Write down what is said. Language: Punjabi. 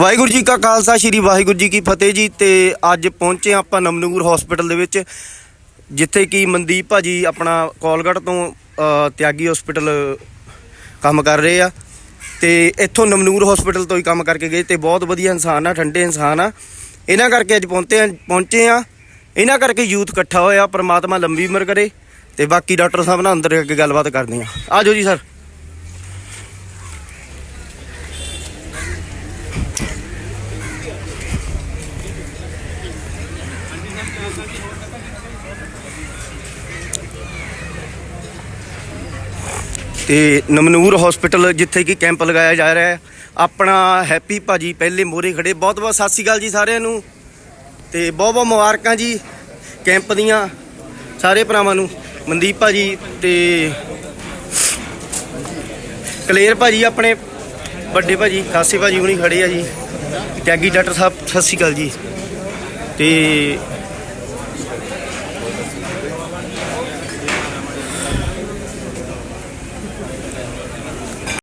ਵਾਹਿਗੁਰੂ ਜੀ ਕਾ ਖਾਲਸਾ, ਸ੍ਰੀ ਵਾਹਿਗੁਰੂ ਜੀ ਕੀ ਫਤਿਹ ਜੀ। ਤੇ ਅੱਜ ਪਹੁੰਚੇ ਹਾਂ ਆਪਾਂ ਨਮਨੂਰ ਹਸਪੀਟਲ ਦੇ ਵਿੱਚ, ਜਿੱਥੇ ਕਿ ਮਨਦੀਪ ਭਾਜੀ ਆਪਣਾ ਕੋਲਗੜ ਤੋਂ ਤਿਆਗੀ ਹਸਪੀਟਲ ਕੰਮ ਕਰ ਰਹੇ ਆ। ਤੇ ਇੱਥੋਂ ਨਮਨੂਰ ਹਸਪੀਟਲ ਤੋਂ ਹੀ ਕੰਮ ਕਰਕੇ ਗਏ ਤੇ ਬਹੁਤ ਵਧੀਆ ਇਨਸਾਨ ਆ, ਠੰਡੇ ਇਨਸਾਨ ਆ। ਇਹਨਾਂ ਕਰਕੇ ਅੱਜ ਪਹੁੰਚੇ ਆ ਪਹੁੰਚੇ ਆ। ਇਹਨਾਂ ਕਰਕੇ ਯੂਥ ਇਕੱਠਾ ਹੋਇਆ, ਪ੍ਰਮਾਤਮਾ ਲੰਬੀ ਉਮਰ ਕਰੇ। ਤੇ ਬਾਕੀ ਡਾਕਟਰ ਸਾਹਿਬ ਨਾਲ ਅੰਦਰ ਅੱਗੇ ਗੱਲਬਾਤ ਕਰਦੇ ਆ। ਆਜੋ ਜੀ ਸਰ। ਤੇ ਨਮਨੂਰ ਹਸਪੀਟਲ ਜਿੱਥੇ ਕਿ ਕੈਂਪ ਲਗਾਇਆ ਜਾ ਰਿਹਾ ਹੈ। ਆਪਣਾ ਹੈਪੀ ਭਾਜੀ ਪਹਿਲੇ ਮੋਰੇ ਖੜੇ। ਬਹੁਤ ਬਹੁਤ ਸਤਿ ਸ਼੍ਰੀ ਅਕਾਲ ਜੀ ਸਾਰਿਆਂ ਨੂੰ। ਤੇ ਬਹੁਤ ਬਹੁਤ ਮੁਬਾਰਕਾਂ ਜੀ ਕੈਂਪ ਦੀਆਂ ਸਾਰੇ ਭਰਾਵਾਂ ਨੂੰ। ਮਨਦੀਪ ਭਾਜੀ ਤੇ ਕਲੇਰ ਭਾਜੀ ਆਪਣੇ ਵੱਡੇ ਭਾਜੀ ਖਾਸੇ ਭਾਜੀ ਹੁਣੀ ਖੜੇ ਆ ਜੀ। ਤਿਆਗੀ ਡਾਕਟਰ ਸਾਹਿਬ, ਸਤਿ ਸ਼੍ਰੀ ਅਕਾਲ ਜੀ। ਤੇ